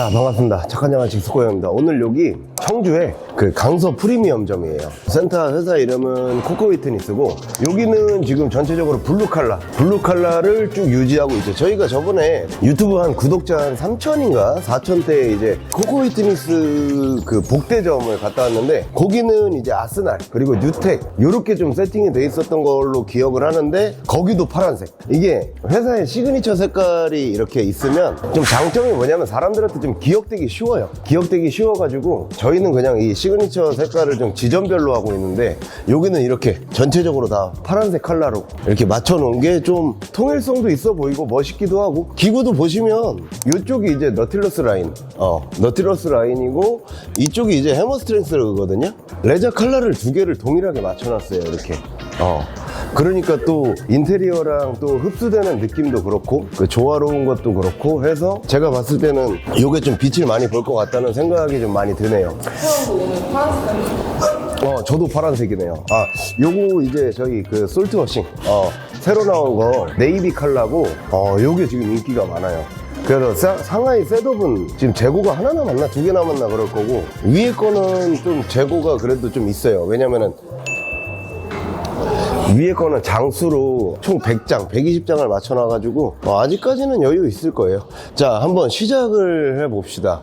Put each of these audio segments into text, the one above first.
자 반갑습니다. 착한 양아치 숙고형입니다. 오늘 여기 청주에 그 강서 프리미엄점이에요. 센터 회사 이름은 코코위트니스고 여기는 지금 전체적으로 블루칼라. 블루칼라를 쭉 유지하고 있죠. 저희가 저번에 유튜브 한 구독자 한 3천인가? 4천대 이제 코코위트니스 그 복대점을 갔다 왔는데 거기는 이제 아스날 그리고 뉴텍 요렇게 좀 세팅이 돼 있었던 걸로 기억을 하는데 거기도 파란색. 이게 회사의 시그니처 색깔이 이렇게 있으면 좀 장점이 뭐냐면 사람들한테 좀 기억되기 쉬워요. 기억되기 쉬워가지고 저희는 그냥 이 시그니처 색깔을 좀 지점별로 하고 있는데 여기는 이렇게 전체적으로 다 파란색 컬러로 이렇게 맞춰 놓은 게 좀 통일성도 있어 보이고 멋있기도 하고 기구도 보시면 이쪽이 이제 너틸러스 라인. 어 너틸러스 라인이고 이쪽이 이제 해머 스트렝스거든요. 레저 컬러를 두 개를 동일하게 맞춰놨어요 이렇게. 어 그러니까 또 인테리어랑 또 흡수되는 느낌도 그렇고 그 조화로운 것도 그렇고 해서 제가 봤을 때는 이게 좀 빛을 많이 볼 것 같다는 생각이 좀 많이 드네요. 어, 저도 파란색이네요. 아, 요거 이제 저희 그 솔트 워싱, 어, 새로 나온 거 네이비 컬러고, 어, 요게 지금 인기가 많아요. 그래서 사- 상하이 셋업은 지금 재고가 하나 남았나 두 개 남았나 그럴 거고 위에 거는 좀 재고가 그래도 좀 있어요. 왜냐면은 위에 거는 장수로 총 100장, 120장을 맞춰놔가지고 어, 아직까지는 여유 있을 거예요. 자, 한번 시작을 해봅시다.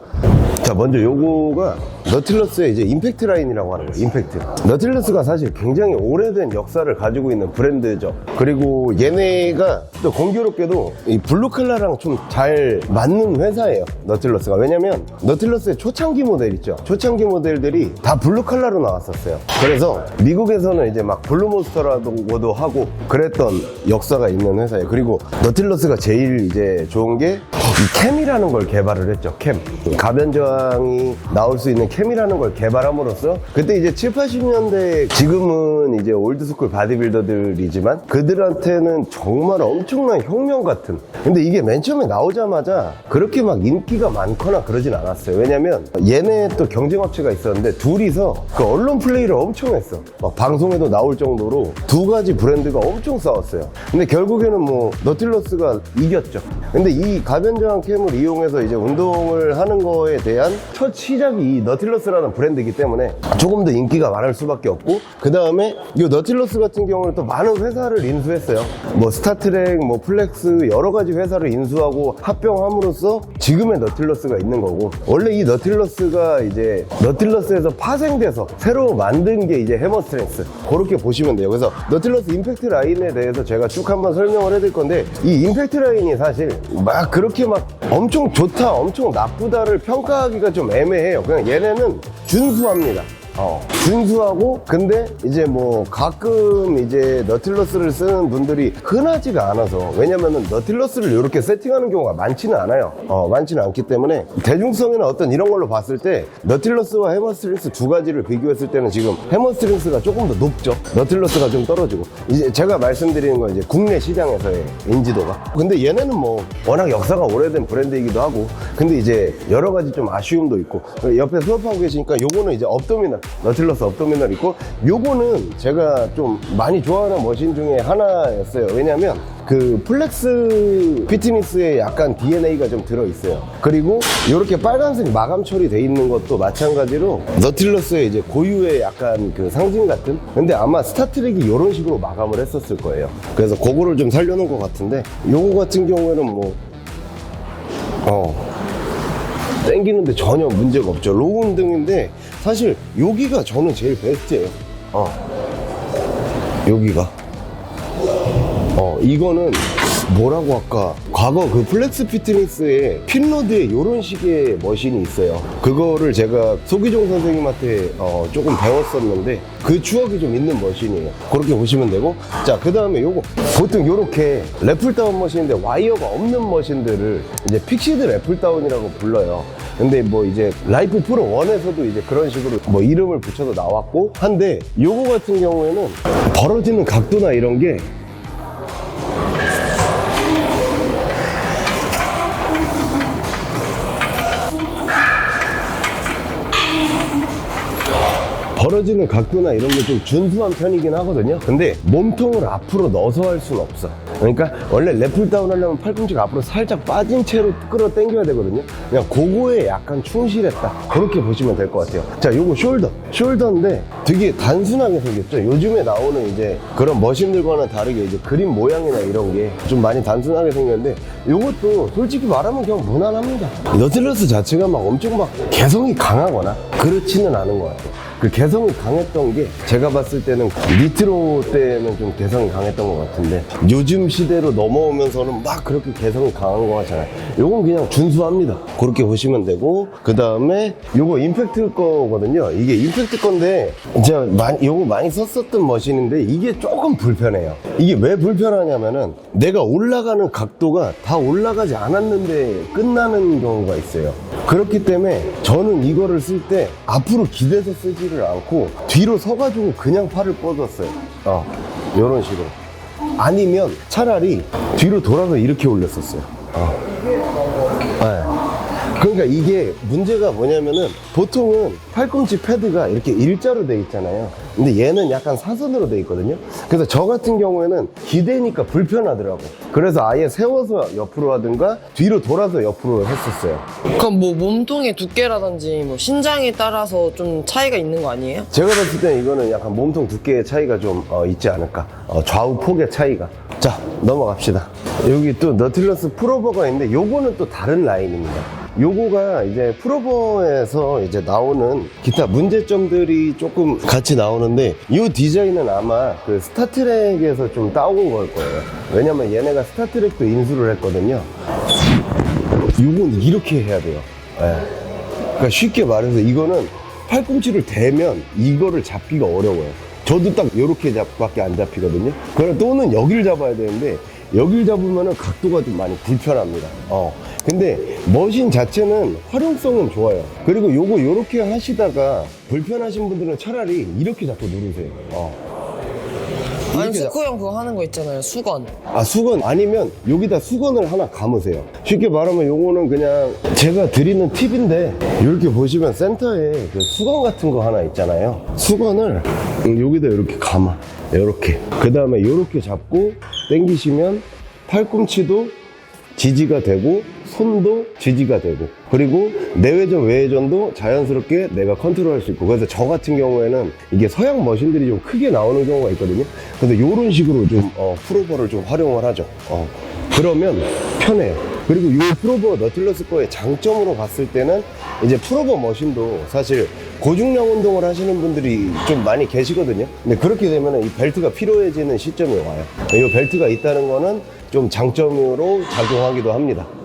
자, 먼저 요거가 너틸러스의 이제 임팩트 라인이라고 하는 거예요. 임팩트. 너틸러스가 사실 굉장히 오래된 역사를 가지고 있는 브랜드죠. 그리고 얘네가 또 공교롭게도 이 블루 컬러랑 좀 잘 맞는 회사예요. 너틸러스가. 왜냐면 너틸러스의 초창기 모델 있죠. 초창기 모델들이 다 블루 컬러로 나왔었어요. 그래서 미국에서는 이제 막 블루몬스터라고도 하고 그랬던 역사가 있는 회사예요. 그리고 너틸러스가 제일 이제 좋은 게 이 캠이라는 걸 개발을 했죠. 캠. 가변 저 항이 나올 수 있는 캠이라는 걸 개발함으로써 그때 이제 7, 80년대 지금은 이제 올드스쿨 바디빌더들이지만 그들한테는 정말 엄청난 혁명 같은 근데 이게 맨 처음에 나오자마자 그렇게 막 인기가 많거나 그러진 않았어요. 왜냐면 얘네 또 경쟁업체가 있었는데 둘이서 그 언론 플레이를 엄청 했어. 막 방송에도 나올 정도로 두 가지 브랜드가 엄청 싸웠어요. 근데 결국에는 뭐 너틸러스가 이겼죠. 근데 이 가변저항 캠을 이용해서 이제 운동을 하는 거에 대한 첫 시작이 이 너틸러스라는 브랜드이기 때문에 조금 더 인기가 많을 수밖에 없고 그 다음에 이 너틸러스 같은 경우는 또 많은 회사를 인수했어요. 뭐 스타트랙, 뭐 플렉스 여러 가지 회사를 인수하고 합병함으로써 지금의 너틸러스가 있는 거고 원래 이 너틸러스가 이제 너틸러스에서 파생돼서 새로 만든 게 이제 해머 스트렝스 그렇게 보시면 돼요. 그래서 너틸러스 임팩트 라인에 대해서 제가 쭉 한번 설명을 해드릴 건데 이 임팩트 라인이 사실 막 그렇게 막 엄청 좋다, 엄청 나쁘다를 평가하기가 좀 애매해요. 그냥 얘네는 준수합니다. 어, 준수하고 근데 이제 뭐 가끔 이제 너틸러스를 쓰는 분들이 흔하지가 않아서 왜냐면은 너틸러스를 이렇게 세팅하는 경우가 많지는 않아요. 어, 많지는 않기 때문에 대중성이나 어떤 이런 걸로 봤을 때 너틸러스와 해머스트링스 두 가지를 비교했을 때는 지금 해머스트링스가 조금 더 높죠. 너틸러스가 좀 떨어지고. 이제 제가 말씀드리는 건 이제 국내 시장에서의 인지도가. 근데 얘네는 뭐 워낙 역사가 오래된 브랜드이기도 하고. 근데 이제 여러 가지 좀 아쉬움도 있고. 옆에 수업하고 계시니까 요거는 이제 업도미널 너틸러스 업도미널 있고 요거는 제가 좀 많이 좋아하는 머신 중에 하나였어요. 왜냐면 그 플렉스 피트니스에 약간 DNA가 좀 들어있어요. 그리고 이렇게 빨간색 마감 처리돼 있는 것도 마찬가지로 너틸러스의 이제 고유의 약간 그 상징 같은? 근데 아마 스타트랙이 이런 식으로 마감을 했었을 거예요. 그래서 그거를 좀 살려놓은 것 같은데 요거 같은 경우에는 뭐 어, 땡기는데 전혀 문제가 없죠. 로우 운동인데 사실 여기가 저는 제일 베스트예요. 어. 여기가. 어, 이거는 뭐라고 할까? 과거 그 플렉스 피트니스에 핀로드에 이런 식의 머신이 있어요. 그거를 제가 소기종 선생님한테 어, 조금 배웠었는데 그 추억이 좀 있는 머신이에요. 그렇게 보시면 되고. 자, 그 다음에 요거 보통 요렇게 래플다운 머신인데 와이어가 없는 머신들을 이제 픽시드 래플다운이라고 불러요. 근데 뭐 이제 라이프 프로 1에서도 이제 그런 식으로 뭐 이름을 붙여서 나왔고 한데 요거 같은 경우에는 벌어지는 각도나 이런 게 벌어지는 각도나 이런 게 좀 준수한 편이긴 하거든요. 근데 몸통을 앞으로 넣어서 할 수는 없어. 그러니까 원래 랩풀 다운 하려면 팔꿈치가 앞으로 살짝 빠진 채로 끌어 당겨야 되거든요. 그냥 그거에 약간 충실했다. 그렇게 보시면 될 것 같아요. 자, 요거 숄더. 숄더인데 되게 단순하게 생겼죠. 요즘에 나오는 이제 그런 머신들과는 다르게 이제 그림 모양이나 이런 게 좀 많이 단순하게 생겼는데 요것도 솔직히 말하면 그냥 무난합니다. 너틸러스 자체가 막 엄청 막 개성이 강하거나 그렇지는 않은 것 같아요. 그 개성이 강했던 게 제가 봤을 때는 니트로 때는 좀 개성이 강했던 것 같은데 요즘 시대로 넘어오면서는 막 그렇게 개성이 강한 거 같잖아요. 요건 그냥 준수합니다. 그렇게 보시면 되고 그 다음에 요거 임팩트 거거든요. 이게 임팩트 건데 제가 많이 요거 많이 썼었던 머신인데 이게 조금 불편해요. 이게 왜 불편하냐면은 내가 올라가는 각도가 다 올라가지 않았는데 끝나는 경우가 있어요. 그렇기 때문에 저는 이거를 쓸 때 앞으로 기대서 쓰지 를 않고 뒤로 서가지고 그냥 팔을 뻗었어요. 어, 요런 식으로. 아니면 차라리 뒤로 돌아서 이렇게 올렸었어요. 어. 네. 그러니까 이게 문제가 뭐냐면은 보통은 팔꿈치 패드가 이렇게 일자로 돼 있잖아요. 근데 얘는 약간 사선으로 돼 있거든요. 그래서 저 같은 경우에는 기대니까 불편하더라고. 그래서 아예 세워서 옆으로 하든가 뒤로 돌아서 옆으로 했었어요. 그럼 뭐 몸통의 두께라든지 뭐 신장에 따라서 좀 차이가 있는 거 아니에요? 제가 봤을 때 이거는 약간 몸통 두께의 차이가 좀 어, 있지 않을까. 어, 좌우 폭의 차이가. 자, 넘어갑시다. 여기 또 너틸러스 프로버가 있는데 요거는 또 다른 라인입니다. 요거가 이제 프로버에서 이제 나오는 기타 문제점들이 조금 같이 나오는데 이 디자인은 아마 그 스타트랙에서 좀 따온 걸 거예요. 왜냐면 얘네가 스타트랙도 인수를 했거든요. 요건 이렇게 해야 돼요. 예. 그러니까 쉽게 말해서 이거는 팔꿈치를 대면 이거를 잡기가 어려워요. 저도 딱 이렇게 잡밖에 안 잡히거든요. 그럼 또는 여기를 잡아야 되는데 여기를 잡으면 각도가 좀 많이 불편합니다. 어. 근데 머신 자체는 활용성은 좋아요. 그리고 요거 요렇게 하시다가 불편하신 분들은 차라리 이렇게 잡고 누르세요. 어. 아니 이렇게 잡- 형 그거 하는 거 있잖아요. 수건. 아 수건. 아니면 여기다 수건을 하나 감으세요. 쉽게 말하면 요거는 그냥 제가 드리는 팁인데 이렇게 보시면 센터에 그 수건 같은 거 하나 있잖아요. 수건을 여기다 이렇게 감아. 이렇게. 그 다음에 이렇게 잡고 당기시면 팔꿈치도 지지가 되고 손도 지지가 되고 그리고 내외전 외회전도 자연스럽게 내가 컨트롤할 수 있고. 그래서 저 같은 경우에는 이게 서양 머신들이 좀 크게 나오는 경우가 있거든요. 근데 이런 식으로 좀 어, 프로버를 좀 활용을 하죠. 어, 그러면 편해요. 그리고 이 프로버 너틸러스 거의 장점으로 봤을 때는 이제 프로버 머신도 사실 고중량 운동을 하시는 분들이 좀 많이 계시거든요. 근데 그렇게 되면 이 벨트가 필요해지는 시점이 와요. 이 벨트가 있다는 거는 좀 장점으로 작용하기도 합니다. 자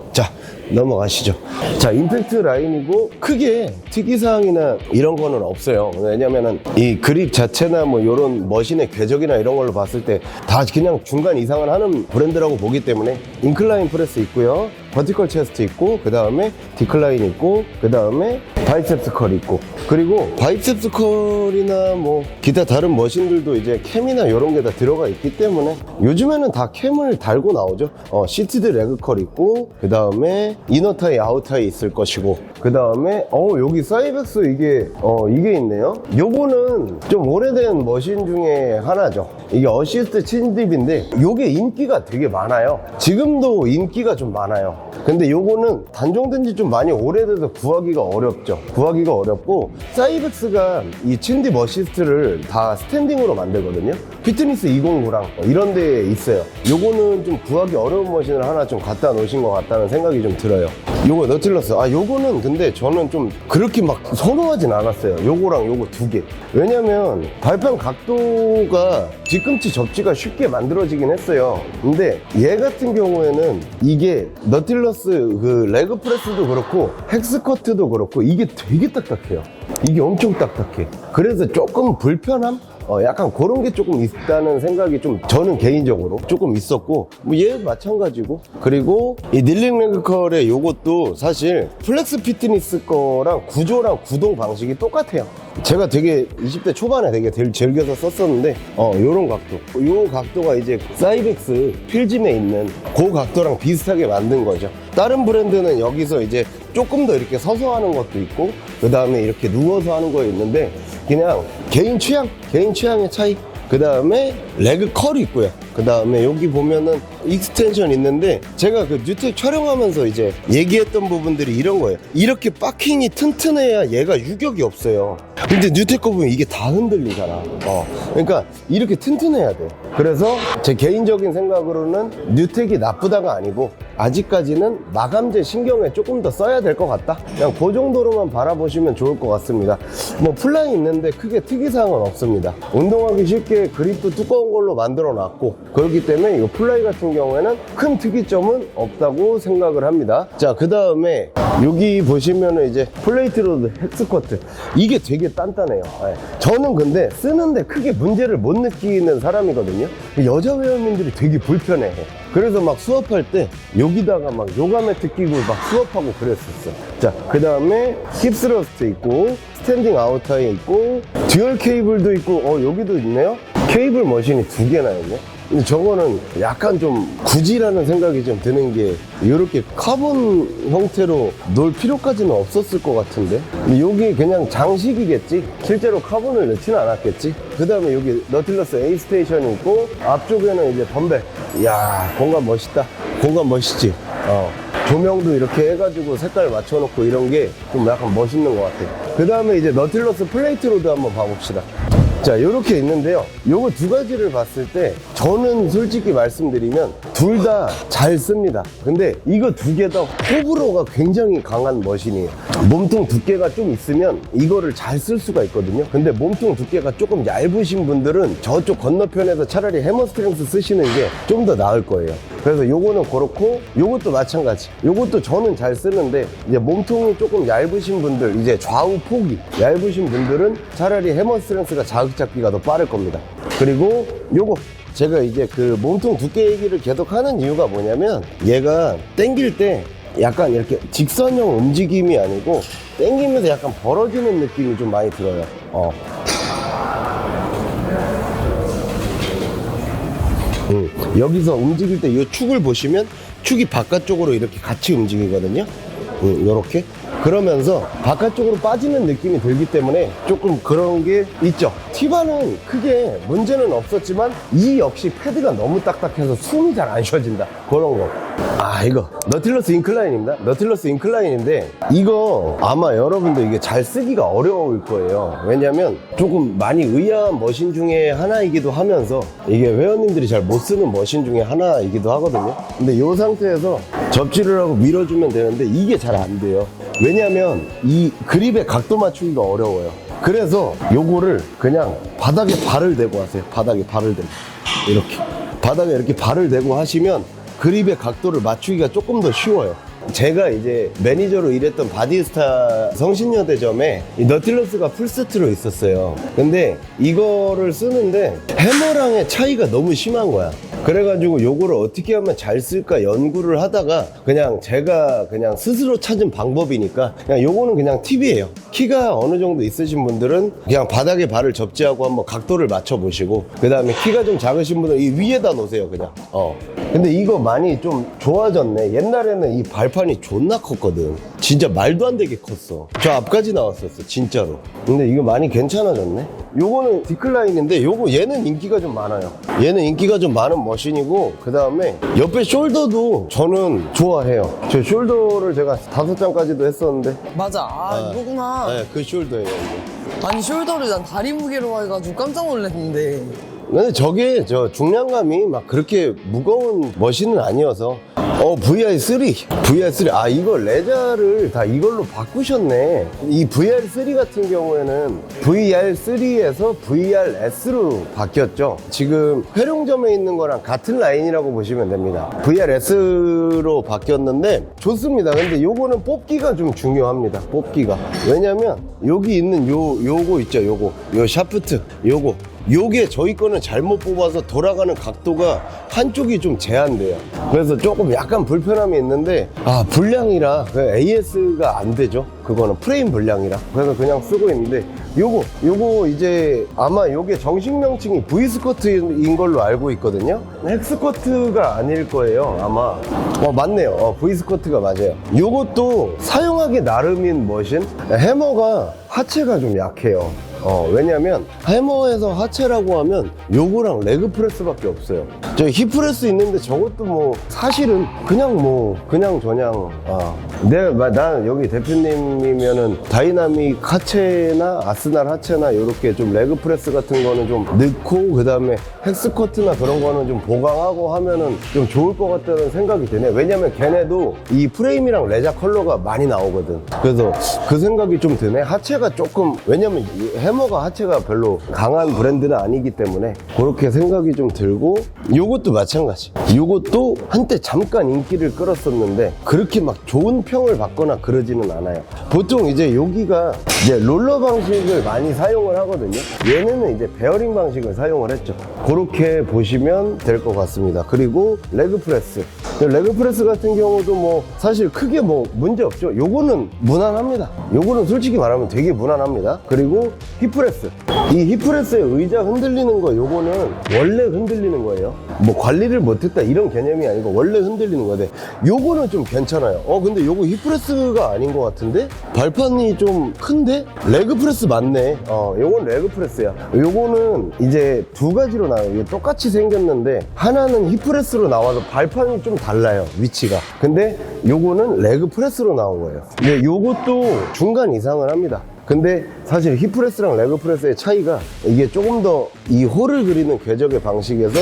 넘어가시죠. 자 임팩트 라인이고 크게 특이사항이나 이런 거는 없어요. 왜냐면은 이 그립 자체나 뭐 이런 머신의 궤적이나 이런 걸로 봤을 때 다 그냥 중간 이상을 하는 브랜드라고 보기 때문에 인클라인 프레스 있고요. 버티컬 체스트 있고 그 다음에 디클라인 있고 그 다음에 바이셉스 컬 있고. 그리고 바이셉스 컬이나 뭐 기타 다른 머신들도 이제 캠이나 이런 게 다 들어가 있기 때문에 요즘에는 다 캠을 달고 나오죠. 어, 시티드 레그 컬 있고 그 다음에 이너 타이 아웃 타이 있을 것이고 그 다음에 어 여기 사이벡스 이게 어 이게 있네요. 요거는 좀 오래된 머신 중에 하나죠. 이게 어시스트 친딥인데 요게 인기가 되게 많아요. 지금도 인기가 좀 많아요. 근데 요거는 단종된 지 좀 많이 오래돼서 구하기가 어렵죠 구하기가 어렵고 사이벡스가 이 친딥 어시스트를 다 스탠딩으로 만들거든요. 피트니스 209랑 이런 데에 있어요. 요거는 좀 구하기 어려운 머신을 하나 좀 갖다 놓으신 것 같다는 생각이 좀 들어요. 요거 너틸러스. 아 요거는 근데 저는 좀 그렇게 막 선호하진 않았어요. 요거랑 요거 두 개. 왜냐면 발판 각도가 뒤꿈치 접지가 쉽게 만들어지긴 했어요. 근데 얘 같은 경우에는 이게 너틸러스 그 레그 프레스도 그렇고 헥스커트도 그렇고 이게 되게 딱딱해요 이게 엄청 딱딱해. 그래서 조금 불편함? 어, 약간 그런 게 조금 있다는 생각이 좀 저는 개인적으로 조금 있었고 뭐 얘 마찬가지고. 그리고 이 닐링 랭크컬의 요것도 사실 플렉스 피트니스 거랑 구조랑 구동 방식이 똑같아요. 제가 되게 20대 초반에 되게 들- 즐겨서 썼었는데 어 요런 각도. 요 각도가 이제 사이벡스 필짐에 있는 그 각도랑 비슷하게 만든 거죠 다른 브랜드는 여기서 이제 조금 더 이렇게 서서 하는 것도 있고 그 다음에 이렇게 누워서 하는 거 있는데 그냥 개인 취향, 개인 취향의 차이. 그 다음에 레그 컬이 있고요. 그 다음에 여기 보면은 익스텐션 있는데 제가 그 뉴텍 촬영하면서 이제 얘기했던 부분들이 이런 거예요. 이렇게 바킹이 튼튼해야 얘가 유격이 없어요. 근데 뉴텍 거 보면 이게 다 흔들리잖아. 어. 그러니까 이렇게 튼튼해야 돼. 그래서 제 개인적인 생각으로는 뉴텍이 나쁘다가 아니고 아직까지는 마감재 신경에 조금 더 써야 될 것 같다. 그냥 그 정도로만 바라보시면 좋을 것 같습니다. 뭐 플라이 있는데 크게 특이사항은 없습니다. 운동하기 쉽게 그립도 두꺼 운 걸로 만들어 놨고 그렇기 때문에 이 플라이 같은 경우에는 큰 특이점은 없다고 생각을 합니다. 자, 그 다음에 여기 보시면은 이제 플레이트로드 헥스커트 이게 되게 단단해요. 예. 저는 근데 쓰는데 크게 문제를 못 느끼는 사람이거든요. 여자 회원님들이 되게 불편해해. 그래서 막 수업할 때 여기다가 막 요가 매트 끼고 막 수업하고 그랬었어. 자, 그 다음에 힙스러스트 있고 스탠딩 아웃타이 있고 듀얼 케이블도 있고 어 여기도 있네요. 케이블 머신이 두 개나 있네. 근데 저거는 약간 좀 굳이라는 생각이 좀 드는 게 이렇게 카본 형태로 놓을 필요까지는 없었을 것 같은데? 여기 그냥 장식이겠지? 실제로 카본을 넣지는 않았겠지? 그 다음에 여기 너틸러스 A 스테이션이 있고 앞쪽에는 이제 덤벨 이야 공간 멋있다. 공간 멋있지? 어. 조명도 이렇게 해가지고 색깔 맞춰놓고 이런 게 좀 약간 멋있는 것 같아. 그 다음에 이제 너틸러스 플레이트 로드 한번 봐봅시다 자, 요렇게 있는데요. 요거 두 가지를 봤을 때 저는 솔직히 말씀드리면 둘 다 잘 씁니다. 근데 이거 두 개 다 호불호가 굉장히 강한 머신이에요. 몸통 두께가 좀 있으면 이거를 잘 쓸 수가 있거든요. 근데 몸통 두께가 조금 얇으신 분들은 저쪽 건너편에서 차라리 해머스트링스 쓰시는 게 좀 더 나을 거예요. 그래서 요거는 그렇고 요것도 마찬가지. 요것도 저는 잘 쓰는데 이제 몸통이 조금 얇으신 분들 이제 좌우 폭이 얇으신 분들은 차라리 해머스트랭스가 자극 잡기가 더 빠를 겁니다. 그리고 요거 제가 이제 그 몸통 두께 얘기를 계속 하는 이유가 뭐냐면 얘가 당길 때 약간 이렇게 직선형 움직임이 아니고 당기면서 약간 벌어지는 느낌이 좀 많이 들어요. 어. 음, 여기서 움직일 때 이 축을 보시면 축이 바깥쪽으로 이렇게 같이 움직이거든요. 음, 요렇게. 그러면서 바깥쪽으로 빠지는 느낌이 들기 때문에 조금 그런 게 있죠. 티바는 크게 문제는 없었지만 이 역시 패드가 너무 딱딱해서 숨이 잘 안 쉬어진다. 그런 거. 아, 이거. 너틸러스 인클라인입니다. 너틸러스 인클라인인데 이거 아마 여러분들 이게 잘 쓰기가 어려울 거예요. 왜냐면 조금 많이 의아한 머신 중에 하나이기도 하면서 이게 회원님들이 잘 못 쓰는 머신 중에 하나이기도 하거든요. 근데 이 상태에서 접지를 하고 밀어주면 되는데 이게 잘 안 돼요. 왜냐면 이 그립의 각도 맞추기가 어려워요. 그래서 요거를 그냥 바닥에 발을 대고 하세요. 바닥에 발을 대고. 이렇게. 바닥에 이렇게 발을 대고 하시면 그립의 각도를 맞추기가 조금 더 쉬워요. 제가 이제 매니저로 일했던 바디스타 성신여대점에 이 너틸러스가 풀세트로 있었어요. 근데 이거를 쓰는데 해머랑의 차이가 너무 심한 거야. 그래가지고 요거를 어떻게 하면 잘 쓸까 연구를 하다가 그냥 제가 그냥 스스로 찾은 방법이니까 그냥 요거는 그냥 팁이에요. 키가 어느 정도 있으신 분들은 그냥 바닥에 발을 접지하고 한번 각도를 맞춰 보시고 그 다음에 키가 좀 작으신 분은 이 위에다 놓으세요 그냥. 어. 근데 이거 많이 좀 좋아졌네. 옛날에는 이 발판이 존나 컸거든. 진짜 말도 안 되게 컸어. 저 앞까지 나왔었어, 진짜로. 근데 이거 많이 괜찮아졌네. 요거는 디클라인인데 요거 얘는 인기가 좀 많아요. 얘는 인기가 좀 많은 머신이고 그 다음에 옆에 숄더도 저는 좋아해요. 저 숄더를 제가 다섯 장까지도 했었는데 맞아. 아, 이거구나. 네, 그 숄더예요. 이게. 아니, 숄더를 난 다리 무게로 해가지고 깜짝 놀랐는데. 근데 저게 저 중량감이 막 그렇게 무거운 머신은 아니어서. 어 VR3 VR3 아 이거 레자를 다 이걸로 바꾸셨네. 이 VR3 같은 경우에는 VR3에서 VRS로 바뀌었죠. 지금 회룡점에 있는 거랑 같은 라인이라고 보시면 됩니다. VRS로 바뀌었는데 좋습니다. 근데 요거는 뽑기가 좀 중요합니다. 뽑기가. 왜냐면 여기 있는 요 요거 있죠 요거. 요 샤프트. 요거 요게 저희 거는 잘못 뽑아서 돌아가는 각도가 한쪽이 좀 제한돼요. 그래서 조금 약간 불편함이 있는데 아 불량이라 그 AS가 안 되죠. 그거는 프레임 불량이라 그래서 그냥 쓰고 있는데 요거 요거 이제 아마 요게 정식 명칭이 V 스커트인 걸로 알고 있거든요. 헥스커트가 아닐 거예요 아마. 어 맞네요. 어, V 스커트가 맞아요. 요것도 사용하기 나름인 머신 해머가 하체가 좀 약해요. 어, 왜냐면 해머에서 하체라고 하면 요거랑 레그 프레스밖에 없어요. 저 힙프레스 있는데 저것도 뭐 사실은 그냥 뭐 그냥 저냥 아. 내가 난 여기 대표님이면은 다이나믹 하체나 아스날 하체나 요렇게 좀 레그 프레스 같은 거는 좀 넣고 그다음에 헬스커트나 그런 거는 좀 보강하고 하면은 좀 좋을 것 같다는 생각이 드네. 왜냐면 걔네도 이 프레임이랑 레자 컬러가 많이 나오거든. 그래서 그 생각이 좀 드네. 하체가 조금 왜냐면 이 해머가 하체가 별로 강한 브랜드는 아니기 때문에 그렇게 생각이 좀 들고 요것도 마찬가지. 요것도 한때 잠깐 인기를 끌었었는데 그렇게 막 좋은 평을 받거나 그러지는 않아요. 보통 이제 여기가 이제 롤러 방식을 많이 사용을 하거든요. 얘네는 이제 베어링 방식을 사용을 했죠. 그렇게 보시면 될 것 같습니다. 그리고 레그 프레스. 레그 프레스 같은 경우도 뭐 사실 크게 뭐 문제 없죠. 요거는 무난합니다. 요거는 솔직히 말하면 되게 무난합니다. 그리고 힙프레스. 이 힙프레스의 의자 흔들리는 거 요거는 원래 흔들리는 거예요. 뭐 관리를 못했다 이런 개념이 아니고 원래 흔들리는 건데 요거는 좀 괜찮아요. 어 근데 요거 힙프레스가 아닌 것 같은데 발판이 좀 큰데 레그 프레스 맞네. 어 요건 레그 프레스야. 요거는 이제 두 가지로 나와요. 이게 똑같이 생겼는데 하나는 힙프레스로 나와서 발판이 좀 달라요 위치가. 근데 요거는 레그 프레스로 나온 거예요. 근데 요것도 중간 이상을 합니다. 근데 사실 힙프레스랑 레그프레스의 차이가 이게 조금 더 이 홀을 그리는 궤적의 방식에서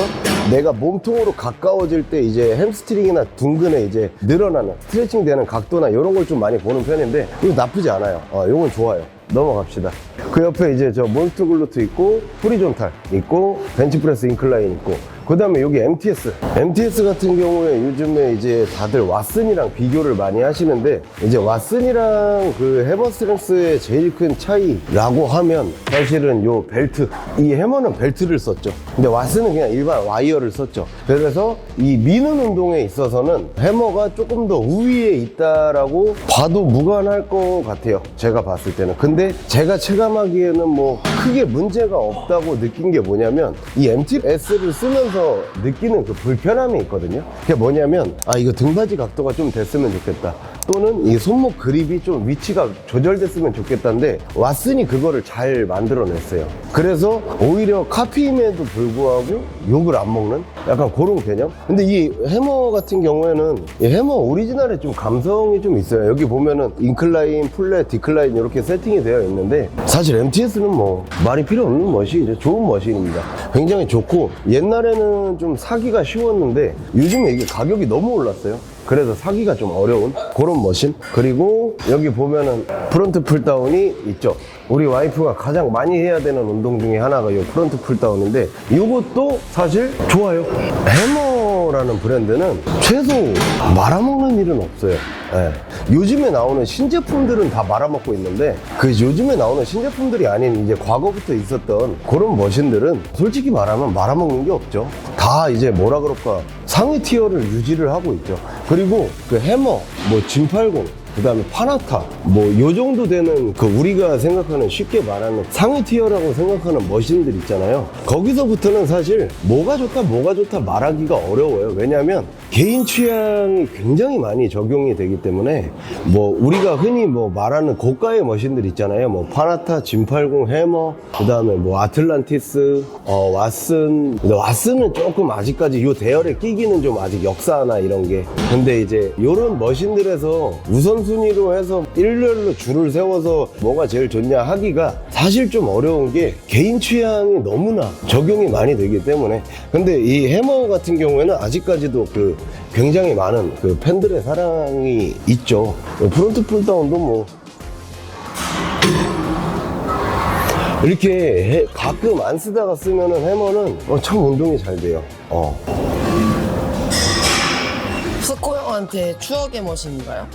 내가 몸통으로 가까워질 때 이제 햄스트링이나 둥근에 이제 늘어나는 스트레칭 되는 각도나 이런 걸 좀 많이 보는 편인데 이거 나쁘지 않아요. 어, 이건 좋아요. 넘어갑시다. 그 옆에 이제 저 몬스터 글루트 있고 호리존탈 있고 벤치프레스 인클라인 있고 그 다음에 여기 MTS. MTS 같은 경우에 요즘에 이제 다들 왓슨이랑 비교를 많이 하시는데 이제 왓슨이랑 그 해머 스트렝스의 제일 큰 차이라고 하면 사실은 요 벨트. 이 해머는 벨트를 썼죠. 근데 왓슨은 그냥 일반 와이어를 썼죠. 그래서 이 미는 운동에 있어서는 해머가 조금 더 우위에 있다라고 봐도 무관할 것 같아요. 제가 봤을 때는. 근데 제가 체감하기에는 뭐 크게 문제가 없다고 느낀 게 뭐냐면 이 MTS를 쓰면서 느끼는 그 불편함이 있거든요. 그게 뭐냐면 아 이거 등받이 각도가 좀 됐으면 좋겠다. 또는 이 손목 그립이 좀 위치가 조절됐으면 좋겠다는데 왓슨이 그거를 잘 만들어냈어요. 그래서 오히려 카피임에도 불구하고 욕을 안 먹는 약간 그런 개념. 근데 이 해머 같은 경우에는 이 해머 오리지널에 좀 감성이 좀 있어요. 여기 보면은 인클라인, 플랫, 디클라인 이렇게 세팅이 되어 있는데 사실 MTS는 뭐 말이 필요 없는 머신이죠. 좋은 머신입니다. 굉장히 좋고 옛날에는 좀 사기가 쉬웠는데 요즘에 이게 가격이 너무 올랐어요. 그래서 사기가 좀 어려운 그런 머신. 그리고 여기 보면은 프론트 풀다운이 있죠. 우리 와이프가 가장 많이 해야 되는 운동 중에 하나가 이 프론트 풀다운인데 이것도 사실 좋아요. 해머 라는 브랜드는 최소 말아먹는 일은 없어요 예. 요즘에 나오는 신제품들은 다 말아먹고 있는데 그 요즘에 나오는 신제품들이 아닌 이제 과거부터 있었던 그런 머신들은 솔직히 말하면 말아먹는 게 없죠 다 이제 뭐라 그럴까 상위 티어를 유지를 하고 있죠. 그리고 그 해머, 뭐 진팔공, 그 다음에 파나타, 뭐 요 정도 되는 그 우리가 생각하는 쉽게 말하는 상위 티어라고 생각하는 머신들 있잖아요. 거기서부터는 사실 뭐가 좋다, 뭐가 좋다 말하기가 어려워요. 왜냐하면 개인 취향이 굉장히 많이 적용이 되기 때문에 뭐 우리가 흔히 뭐 말하는 고가의 머신들 있잖아요. 뭐 파나타, 진팔공, 해머, 그 다음에 뭐 아틀란티스, 어, 왓슨. 왓슨은 조금 아직까지 요 대열에 끼기는 좀 아직 역사나 이런 게. 근데 이제 요런 머신들에서 우선 순위로 해서 일렬로 줄을 세워서 뭐가 제일 좋냐 하기가 사실 좀 어려운 게 개인 취향이 너무나 적용이 많이 되기 때문에. 근데 이 해머 같은 경우에는 아직까지도 그 굉장히 많은 그 팬들의 사랑이 있죠. 프론트 풀다운도 뭐 이렇게 해- 가끔 안 쓰다가 쓰면은 해머는 어, 참 운동이 잘 돼요. 어. 스코 형한테 추억의 머신인가요?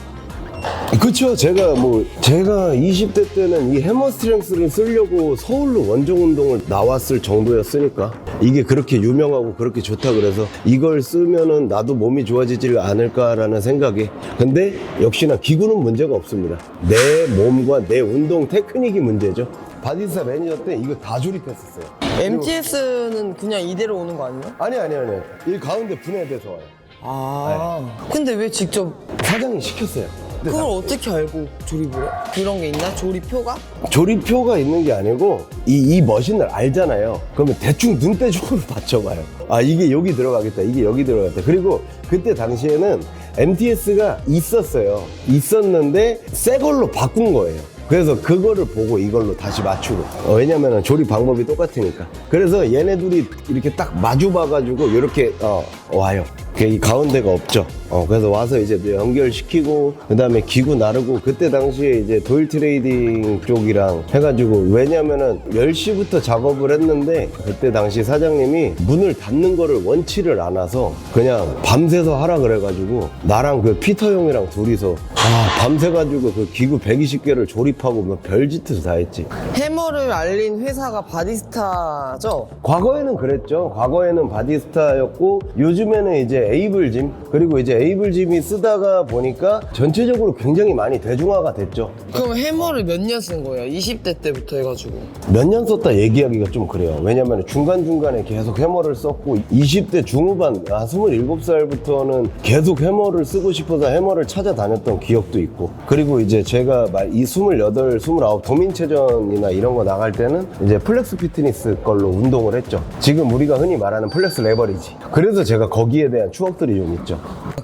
그쵸. 제가 뭐, 제가 20대 때는 이 해머 스트렝스를 쓰려고 서울로 원정 운동을 나왔을 정도였으니까. 이게 그렇게 유명하고 그렇게 좋다 그래서 이걸 쓰면은 나도 몸이 좋아지질 않을까라는 생각이. 근데 역시나 기구는 문제가 없습니다. 내 몸과 내 운동 테크닉이 문제죠. 바디스타 매니저 때 이거 다 조립했었어요. MTS는 그냥 이대로 오는 거 아니에요? 아니, 아니, 아니. 이 가운데 분해돼서 와요. 아. 근데 왜 직접 사장이 시켰어요. 그걸 어떻게 알고 조립을 해? 그런 게 있나? 조립표가? 조립표가 있는 게 아니고 이, 이 머신을 알잖아요. 그러면 대충 눈대중으로 맞춰봐요. 아 이게 여기 들어가겠다. 이게 여기 들어가겠다. 그리고 그때 당시에는 MTS가 있었어요. 있었는데 새 걸로 바꾼 거예요. 그래서 그거를 보고 이걸로 다시 맞추고 어, 왜냐면은 조립 방법이 똑같으니까 그래서 얘네 둘이 이렇게 딱 마주 봐가지고 이렇게 어, 와요 그 이 가운데가 없죠 어, 그래서 와서 이제 또 연결시키고 그 다음에 기구 나르고 그때 당시에 이제 도일 트레이딩 쪽이랑 해가지고 왜냐면은 10시부터 작업을 했는데 그때 당시 사장님이 문을 닫는 거를 원치를 않아서 그냥 밤새서 하라 그래가지고 나랑 그 피터 형이랑 둘이서 아 밤새가지고 그 기구 120개를 조립하고 뭐 별짓을 다 했지 해머를 알린 회사가 바디스타죠? 과거에는 그랬죠. 과거에는 바디스타였고 요즘에는 이제 에이블짐 그리고 이제 에이블짐이 쓰다가 보니까 전체적으로 굉장히 많이 대중화가 됐죠. 그럼 해머를 몇 년 쓴 거예요? 20대 때부터 해가지고. 몇 년 썼다 얘기하기가 좀 그래요. 왜냐면 중간중간에 계속 해머를 썼고 20대 중후반 아 27살부터는 계속 해머를 쓰고 싶어서 해머를 찾아다녔던 기억도 있고 그리고 이제 제가 말- 이 28, 29 도민체전이나 이런 거 나갈 때는 이제 플렉스 피트니스 걸로 운동을 했죠. 지금 우리가 흔히 말하는 플렉스 레버리지. 그래서 제가 거기에 대한 추억들이 좀 있죠.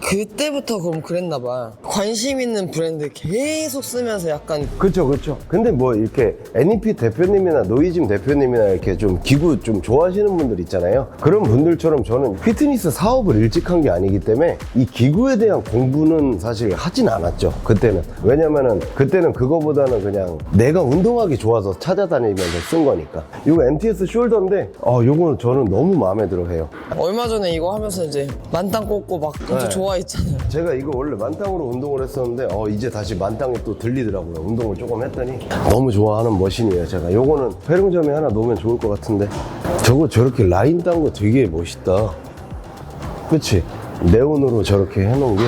그때부터 그럼 그랬나 봐. 관심 있는 브랜드 계속 쓰면서 약간 그렇죠, 그렇죠. 근데 뭐 이렇게 NEP 대표님이나 노이짐 대표님이나 이렇게 좀 기구 좀 좋아하시는 분들 있잖아요. 그런 분들처럼 저는 피트니스 사업을 일찍 한 게 아니기 때문에 이 기구에 대한 공부는 사실 하진 않았죠. 그때는. 왜냐면은 그때는 그거보다는 그냥 내가 운동하기 좋아서 찾아다니면서 쓴 거니까. 이거 MTS 숄더인데, 어, 요거는 저는 너무 마음에 들어 해요. 얼마 전에 이거 하면서 이제 만땅 꽂고 막 엄청 네. 좋아했잖아요. 제가 이거 원래 만땅으로 운동을 했었는데 어 이제 다시 만땅에 또 들리더라고요. 운동을 조금 했더니 너무 좋아하는 머신이에요 제가. 요거는 회룡점에 하나 놓으면 좋을 것 같은데. 저거 저렇게 라인 딴 거 되게 멋있다. 그치? 네온으로 저렇게 해놓은 게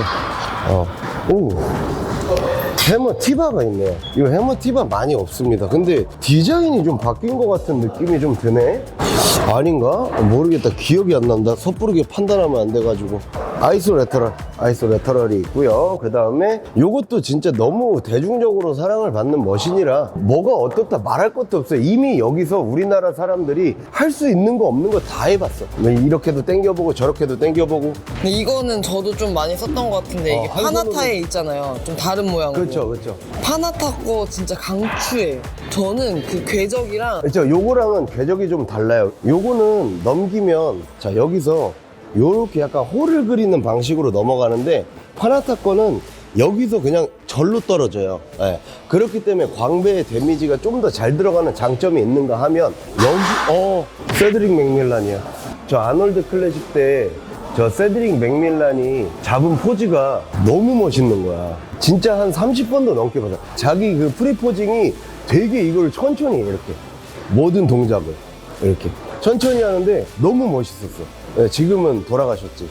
어 오 해머 티바가 있네요. 이 해머 티바 많이 없습니다. 근데 디자인이 좀 바뀐 것 같은 느낌이 좀 드네? 아닌가? 모르겠다. 기억이 안 난다. 섣부르게 판단하면 안 돼가지고. 아이소 레터럴, 아이소 레터럴이 있고요. 그 다음에 요것도 진짜 너무 대중적으로 사랑을 받는 머신이라 뭐가 어떻다 말할 것도 없어요. 이미 여기서 우리나라 사람들이 할 수 있는 거 없는 거 다 해봤어. 뭐 이렇게도 땡겨보고 저렇게도 땡겨보고. 근데 이거는 저도 좀 많이 썼던 것 같은데 이게 어, 한 파나타에 있잖아요. 좀 다른 모양으로. 그렇죠, 그렇죠. 파나타 거 진짜 강추해요. 저는 그 궤적이랑 그렇죠. 요거랑은 궤적이 좀 달라요. 요거는 넘기면 자 여기서 요렇게 약간 홀을 그리는 방식으로 넘어가는데 파나타 거는 여기서 그냥 절로 떨어져요. 예. 그렇기 때문에 광배의 데미지가 좀 더 잘 들어가는 장점이 있는가 하면 여기 어 세드릭 맥밀란이야. 저 아놀드 클래식 때 저 세드릭 맥밀란이 잡은 포즈가 너무 멋있는 거야. 진짜 한 30번도 넘게 봤어. 자기 그 프리포징이 되게 이걸 천천히 해, 이렇게. 모든 동작을. 이렇게. 천천히 하는데 너무 멋있었어. 예, 지금은 돌아가셨지.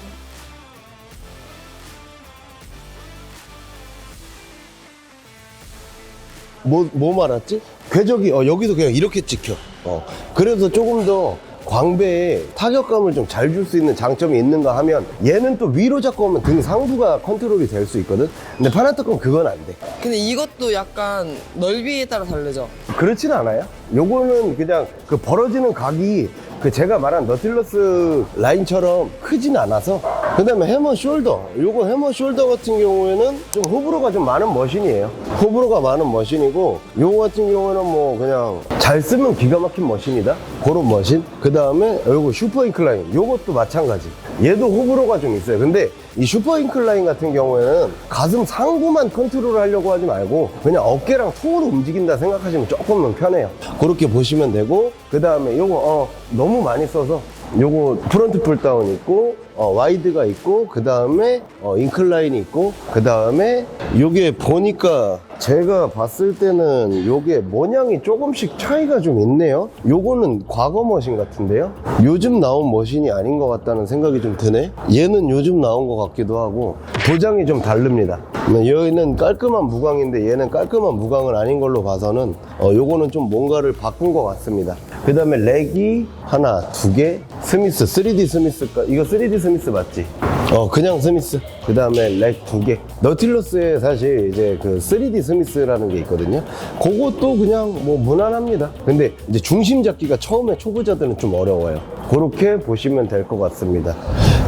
뭐, 뭐 말았지? 궤적이, 어, 여기서 그냥 이렇게 찍혀. 어. 그래서 조금 더 광배에 타격감을 좀 잘 줄 수 있는 장점이 있는가 하면 얘는 또 위로 잡고 오면 등 상부가 컨트롤이 될 수 있거든? 근데 파나타 건 그건 안 돼. 근데 이것도 약간 넓이에 따라 다르죠. 그렇진 않아요. 요거는 그냥 그 벌어지는 각이 그 제가 말한 너틸러스 라인처럼 크진 않아서 그 다음에 해머 숄더 요거 해머 숄더 같은 경우에는 좀 호불호가 좀 많은 머신이에요. 호불호가 많은 머신이고 요거 같은 경우는 뭐 그냥 잘 쓰면 기가 막힌 머신이다? 그런 머신. 그 다음에 요거 슈퍼 인클라인 요것도 마찬가지 얘도 호불호가 좀 있어요. 근데 이 슈퍼 인클라인 같은 경우에는 가슴 상부만 컨트롤 하려고 하지 말고 그냥 어깨랑 통으로 움직인다 생각하시면 조금은 편해요. 그렇게 보시면 되고 그 다음에 요거 어, 너무 많이 써서 요거 프론트 풀다운 있고 어, 와이드가 있고 그 다음에 어, 인클라인이 있고 그 다음에 요게 보니까 제가 봤을 때는 요게 모양이 조금씩 차이가 좀 있네요. 요거는 과거 머신 같은데요. 요즘 나온 머신이 아닌 것 같다는 생각이 좀 드네. 얘는 요즘 나온 것 같기도 하고 도장이 좀 다릅니다. 네, 여기는 깔끔한 무광인데 얘는 깔끔한 무광은 아닌 걸로 봐서는 어, 요거는 좀 뭔가를 바꾼 것 같습니다 그 다음에 렉이 하나, 두 개, 스미스, 3D 스미스가, 이거 3D 스미스 맞지? 어, 그냥 스미스. 그 다음에 렉 두 개. 너틸러스에 사실 이제 그 3D 스미스라는 게 있거든요. 그것도 그냥 뭐 무난합니다. 근데 이제 중심 잡기가 처음에 초보자들은 좀 어려워요. 그렇게 보시면 될 것 같습니다.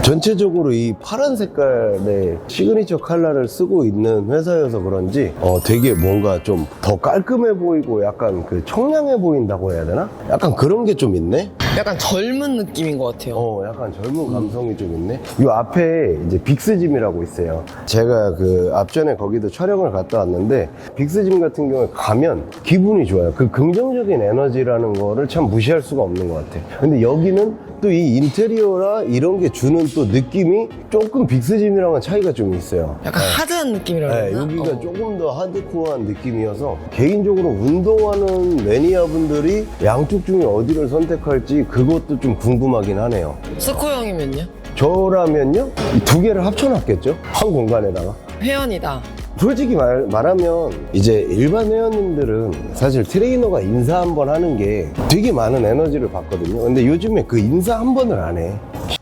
전체적으로 이 파란 색깔의 시그니처 컬러를 쓰고 있는 회사여서 그런지 어, 되게 뭔가 좀 더 깔끔해 보이고 약간 그 청량해 보인다고 해야 되나? 약간 그런 게 좀 있네? 약간 젊은 느낌인 것 같아요. 어, 약간 젊은 감성이 좀 있네. 요 앞에 이제 빅스짐이라고 있어요. 제가 그 앞전에 거기도 촬영을 갔다 왔는데 빅스짐 같은 경우에 가면 기분이 좋아요. 그 긍정적인 에너지라는 거를 참 무시할 수가 없는 것 같아. 근데 여기는 또 이 인테리어라 이런 게 주는 또 느낌이 조금 빅스짐이랑은 차이가 좀 있어요. 약간 하드한 느낌이라고 네, 되나? 여기가 어. 조금 더 하드코어한 느낌이어서 개인적으로 운동하는 매니아분들이 양쪽 중에 어디를 선택할지 그것도 좀 궁금하긴 하네요. 스코 형이면요? 저라면요? 이두 개를 합쳐놨겠죠? 한 공간에다가. 회원이다. 솔직히 말, 말하면 이제 일반 회원님들은 사실 트레이너가 인사 한 번 하는 게 되게 많은 에너지를 받거든요. 근데 요즘에 그 인사 한 번을 안 해.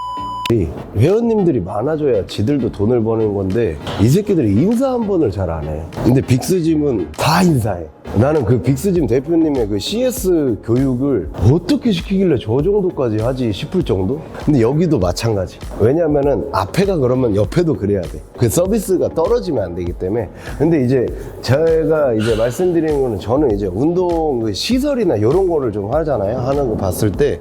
이 회원님들이 많아져야 지들도 돈을 버는 건데 이 새끼들이 인사 한 번을 잘 안 해. 근데 빅스짐은 다 인사해. 나는 그 빅스짐 대표님의 그 CS 교육을 어떻게 시키길래 저 정도까지 하지 싶을 정도? 근데 여기도 마찬가지. 왜냐면은 앞에가 그러면 옆에도 그래야 돼. 그 서비스가 떨어지면 안 되기 때문에. 근데 이제 제가 이제 말씀드리는 거는 저는 이제 운동 그 시설이나 이런 거를 좀 하잖아요. 하는 거 봤을 때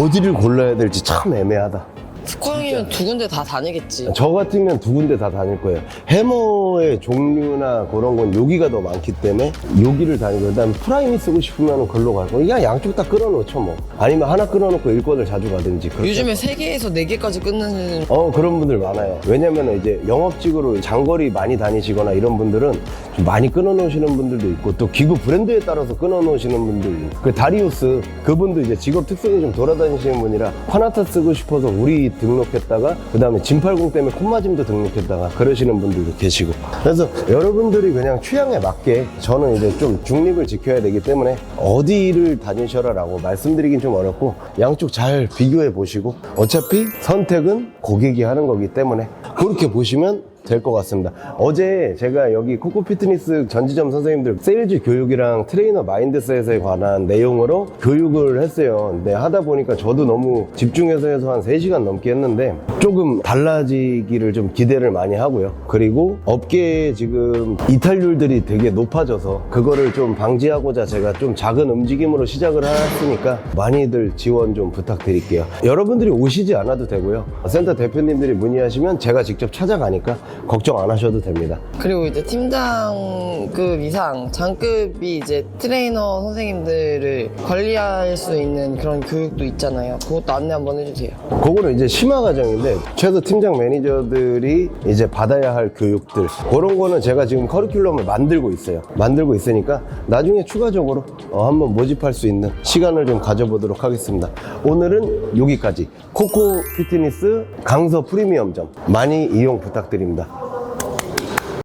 어디를 골라야 될지 참 애매하다. 형이면 두 군데 다 다니겠지. 저 같으면 두 군데 다 다닐 거예요. 해머의 종류나 그런 건 여기가 더 많기 때문에 여기를 다니고 그다음에 프라임이 쓰고 싶으면 걸로 갈 거고 그냥 양쪽 다 끊어놓죠 뭐. 아니면 하나 끊어놓고 일권을 자주 가든지. 그렇게 요즘에 세 개에서 네 개까지 끊는 어 그런 분들 많아요 왜냐면 이제 영업직으로 장거리 많이 다니시거나 이런 분들은 좀 많이 끊어놓으시는 분들도 있고 또 기구 브랜드에 따라서 끊어놓으시는 있고 그 다리우스 그분도 이제 직업 특성이 좀 돌아다니시는 분이라 파나타 쓰고 싶어서 우리 등록했다가 그 다음에 진팔공 때문에 콧마짐도 등록했다가 그러시는 분들도 계시고. 그래서 여러분들이 그냥 취향에 맞게 저는 이제 좀 중립을 지켜야 되기 때문에 어디를 다니셔라 라고 말씀드리긴 좀 어렵고 양쪽 잘 비교해 보시고 어차피 선택은 고객이 하는 거기 때문에 그렇게 보시면 될 것 같습니다. 어제 제가 여기 코코 피트니스 전지점 선생님들 세일즈 교육이랑 트레이너 마인드셋에 관한 내용으로 교육을 했어요. 근데 하다 보니까 저도 너무 집중해서 해서 한 3시간 넘게 했는데 조금 달라지기를 좀 기대를 많이 하고요. 그리고 업계에 지금 이탈률들이 되게 높아져서 그거를 좀 방지하고자 제가 좀 작은 움직임으로 시작을 했으니까 많이들 지원 좀 부탁드릴게요. 여러분들이 오시지 않아도 되고요. 센터 대표님들이 문의하시면 제가 직접 찾아가니까 걱정 안 하셔도 됩니다. 그리고 이제 팀장급 이상 장급이 이제 트레이너 선생님들을 관리할 수 있는 그런 교육도 있잖아요. 그것도 안내 한번 해주세요. 그거는 이제 심화 과정인데 최소 팀장 매니저들이 이제 받아야 할 교육들 그런 거는 제가 지금 커리큘럼을 만들고 있어요. 만들고 있으니까 나중에 추가적으로 어, 한번 모집할 수 있는 시간을 좀 가져보도록 하겠습니다. 오늘은 여기까지 코코 피트니스 강서 프리미엄점 많이 이용 부탁드립니다.